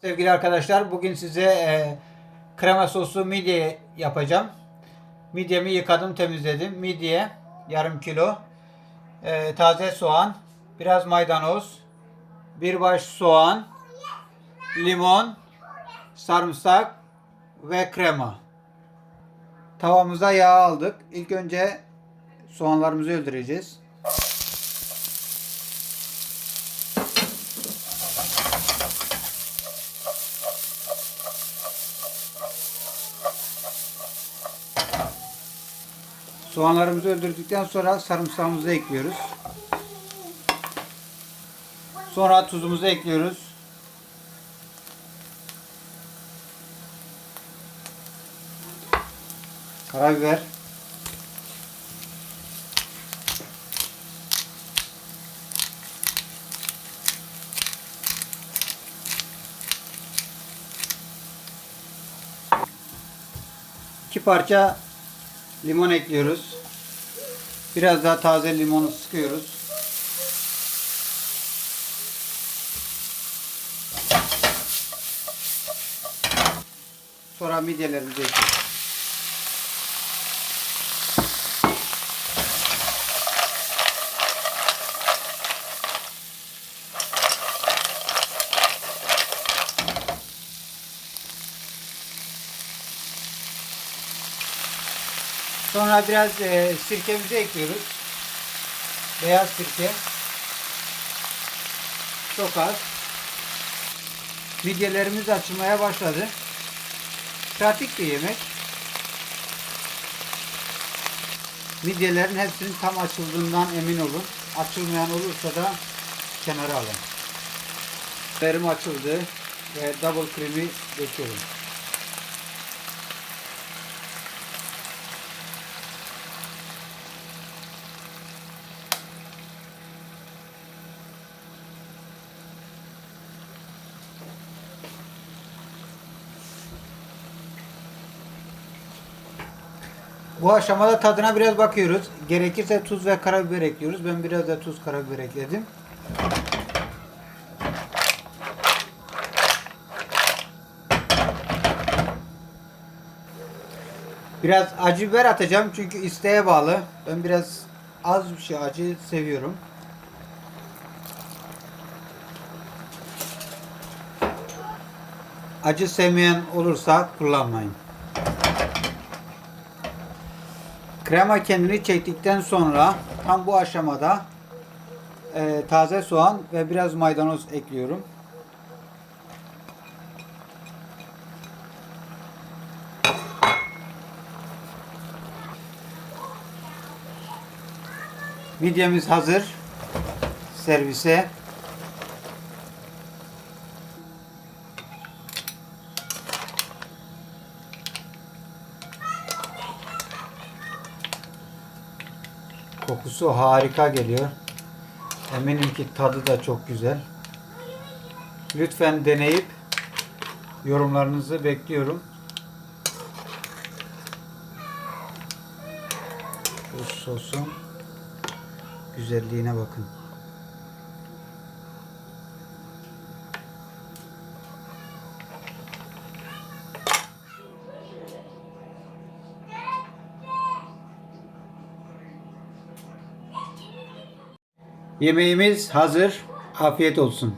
Sevgili arkadaşlar bugün size e, krema soslu midye yapacağım. Midyemi yıkadım temizledim. Midye yarım kilo. e, taze soğan. Biraz maydanoz. Bir baş soğan. Limon. Sarımsak. Ve krema. Tavamıza yağ aldık. İlk önce soğanlarımızı öldüreceğiz. Soğanlarımızı öldürdükten sonra sarımsağımızı ekliyoruz. Sonra tuzumuzu ekliyoruz. Karabiber. İki parça limon ekliyoruz. Biraz daha taze limonu sıkıyoruz. Sonra midyelerimizi ekliyoruz. Sonra biraz e, sirkemizi ekliyoruz. Beyaz sirke. Çok az. Midyelerimiz açılmaya başladı. Pratik bir yemek. Midyelerin hepsinin tam açıldığından emin olun. Açılmayan olursa da kenara alın. Berim açıldı ve double cream'i döküyorum. Bu aşamada tadına biraz bakıyoruz. Gerekirse tuz ve karabiber ekliyoruz. Ben biraz da tuz karabiber ekledim. Biraz acı biber atacağım çünkü isteğe bağlı. Ben biraz az bir şey acı seviyorum. Acı sevmeyen olursa kullanmayın. Krema kendini çektikten sonra tam bu aşamada e, taze soğan ve biraz maydanoz ekliyorum. Midyemiz hazır. Servise. Kokusu harika geliyor. Eminim ki tadı da çok güzel. Lütfen deneyip yorumlarınızı bekliyorum. Bu sosun güzelliğine bakın. Yemeğimiz hazır. Afiyet olsun.